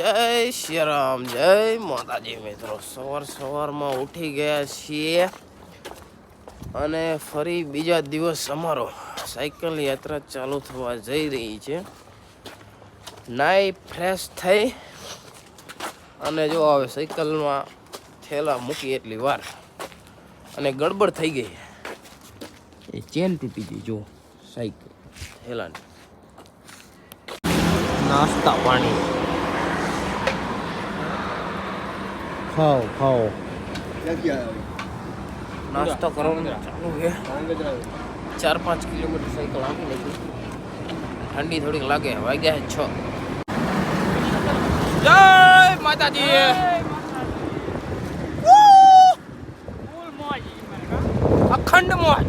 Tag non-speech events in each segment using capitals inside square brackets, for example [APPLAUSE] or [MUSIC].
જય શ્રી રામ, જય માતાજી મિત્રો. સવાર સવારમાં ઉઠી ગયા છીએ અને ફરી બીજા દિવસ અમારો સાયકલ યાત્રા ચાલુ થવા જઈ રહી છે. નાઈ ફ્રેશ થઈ અને જો હવે સાયકલમાં થેલા મૂકી એટલી વાર અને ગડબડ થઈ ગઈ. એ ચેન તૂટી ગઈ, જો સાયકલ, થેલાની. નાસ્તા પાણી. ખાઓ ખાઓ. નાસ્તો કરવાનું ચાલુ છે. ચાર પાંચ કિલોમીટર સાયકલ આપી નાખી. ઠંડી થોડીક લાગે વાગ્યા છે છ. જય માતાજી. અખંડ મોજ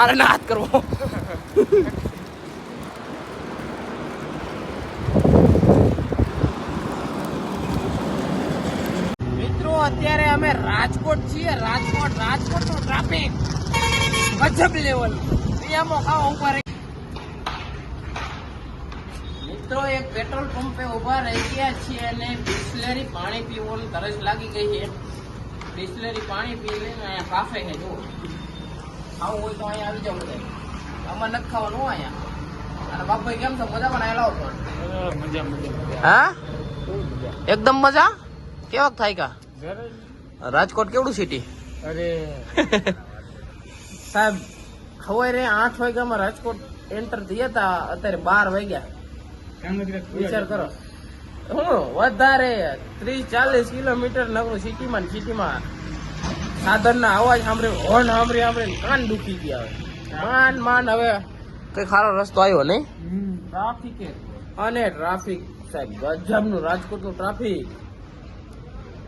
મારે ના કરવો. મિત્રો, અત્યારે અમે રાજકોટ છીએ. રાજકોટ રાજકોટનું ટ્રાફિક ગજબ લેવલ નિયમો ખાવા ઊભા રહી મિત્રો, એક પેટ્રોલ પંપે ઊભા રહી ગયા છીએ અને બિસ્લેરી પાણી પીવાનું તરસ લાગી ગઈ છે. બિસ્લેરી પાણી પી લઈને અહીંયા કાફે છે, જુઓ. ખાવું હોય તો અહીંયા આવી જવું છે. આમાં નથી ખાવાનું અહીંયા. અને બાપભાઈ કેમ છો? મજા પણ આવેલા છો હા એકદમ મજા? કેવાક થાય કા? રાજકોટ કેવડું સિટી અરે. [LAUGHS] સાહેબ ખવાય રે આઠ વાગ્યામાં રાજકોટ એન્ટર થયા હતા અત્યારે બાર વાગ્યા. વિચાર કરો. હું વધારે ત્રીસ ચાલીસ કિલોમીટર નગરું સિટીમાં સિટીમાં સાધનના અવાજ સાંભળે હોર્ન સાંભળી સાંભળે કાન દુખી ગયા હવે માન માન હવે કઈ ખારો રસ્તો આવ્યો નહીં. ટ્રાફિક અને ટ્રાફિક સાહેબ ગજબનું રાજકોટનું ટ્રાફિક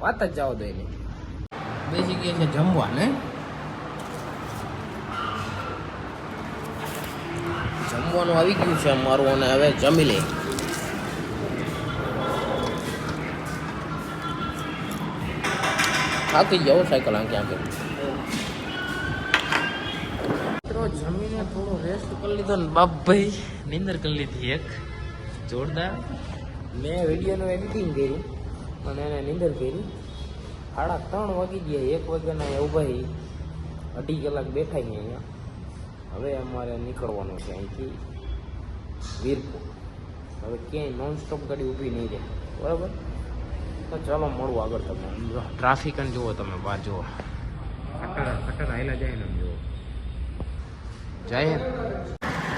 વાત જ જાવ દો એની. બેસી ગયા છે જમવા ને? જમવાનું આવી ગયું છે અમારું અને હવે જમી લે થાકી જાઓ સાયકલ આંકે આંકે મિત્રો, જમીને થોડો રેસ્ટ કરી લીધો ને બાપભાઈ નિંદર કરી એક. જોરદાર. મેં વિડીયોનું એડિટિંગ કર્યું અને એને નિંદર કરી. સાડા ત્રણ વાગી ગયા, એક વાગ્યાના ઊભા અઢી કલાક બેઠા અહીંયા. હવે અમારે નીકળવાનું છે અહીંથી વીરપુર. હવે ક્યાંય નોન સ્ટોપ ગાડી ઊભી નહીં રહે. બરાબર? તો ચાલો મળવું આગળ તમે ટ્રાફિક અને જુઓ તમે બહાર જુઓ. જાય ને જુઓ. જય.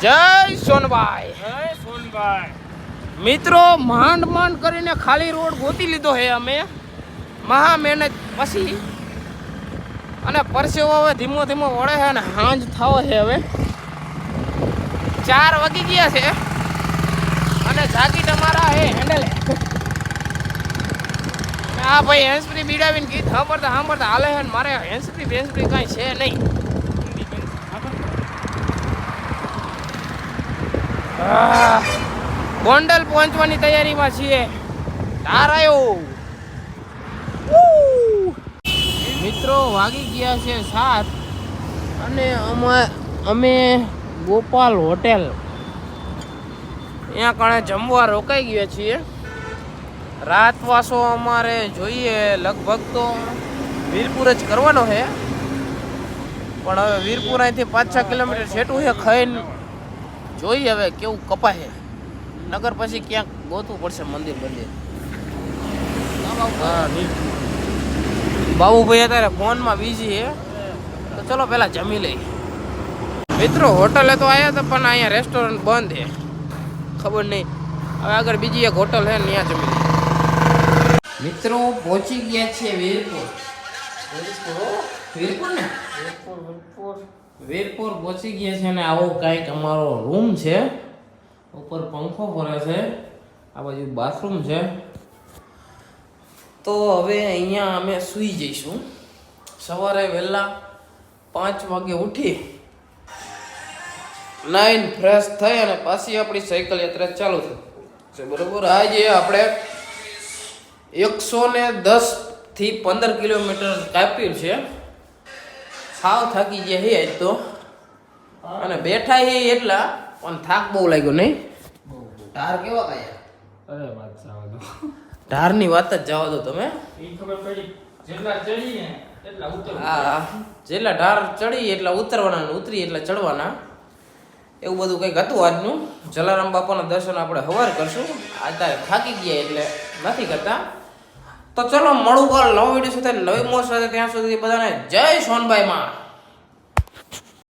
જય સોનભાઈ સોનભાઈ મિત્રો માંડ માંડ કરીને ખાલી રોડ ગોતી લીધો હે અમે. મહા મહેનત પછી. અને પરસેવો હવે ધીમો ધીમો વળે છે અને હાંજ થાવો છે હવે. ચાર વાગી ગયા છે. અને જાગી તમારા હે હેન્ડલ આ ભાઈ હેન્સફ્રી બીડાવીને ગીત સાંભળતા સાંભળતા હાલે છે મારે હેન્સફ્રી બેન્સફ્રી કાંઈ છે નહીં. ગોંડલ પહોંચવાની તૈયારીમાં છીએ તાર આવ્યો ઉહ. મિત્રો વાગી ગયા છે સાત અને અમે અમે ગોપાલ હોટેલ ત્યાં કણે જમવા રોકાઈ ગયા છીએ રાતવાસો અમારે જોઈએ, લગભગ તો વીરપુર જ કરવાનો છે. પણ હવે વીરપુર અહીંથી પાંચ છ કિલોમીટર છેટું છે ખાઈને જોઈએ હવે કેવું કપાય. નગર પછી ક્યાંક ગોતવું પડશે મંદિર હા બાબુભાઈ અત્યારે ફોનમાં બીજી છે. તો ચલો પહેલાં જમી લઈ મિત્રો, હોટલે તો આવ્યા હતા, પણ અહીંયા રેસ્ટોરન્ટ બંધ છે. ખબર નહીં. હવે આગળ બીજી એક હોટલ છે, ને ત્યાં જમી લઈએ. મિત્રો પહોંચી ગયા છે વીરપુર. વીરપુર ને? વીરપુર પહોંચી ગયા છે અને આવો કાંઈક અમારો રૂમ છે. ઉપર પંખો ફરે છે. આ બાજુ બાથરૂમ છે. તો હવે અહીંયા અમે સૂઈ જઈશું. સવારે વહેલા પાંચ વાગે ઉઠી નાઈન ફ્રેશ થઈ અને પાછી આપણી સાયકલ યાત્રા ચાલુ થઈ. બરોબર? આજે આપણે એકસો ને દસથી પંદર કિલોમીટર કાપ્યું છે. સાવ થાકી ગયા હે આજ તો. અને બેઠા હે એટલા પણ થાક બહુ લાગ્યો નહીં. ઢાર કેવા કાયા અરે વાત જવા દો. ઢારની વાત જ જવા દો તમે. હા જેટલા ઢાર ચડી એટલા ઉતરવાના ઉતરી એટલા ચડવાના. એવું બધું કંઈક હતું આજનું. જલારામ બાપાના દર્શન આપણે હવાર કરશું. અત્યારે થાકી ગયા એટલે નથી કરતા. તો ચલો મળું કાલ નવો વીડિયો સાથે નવી મોજ સાથે ત્યાં સુધી બધાને જય સોનભાઈ માં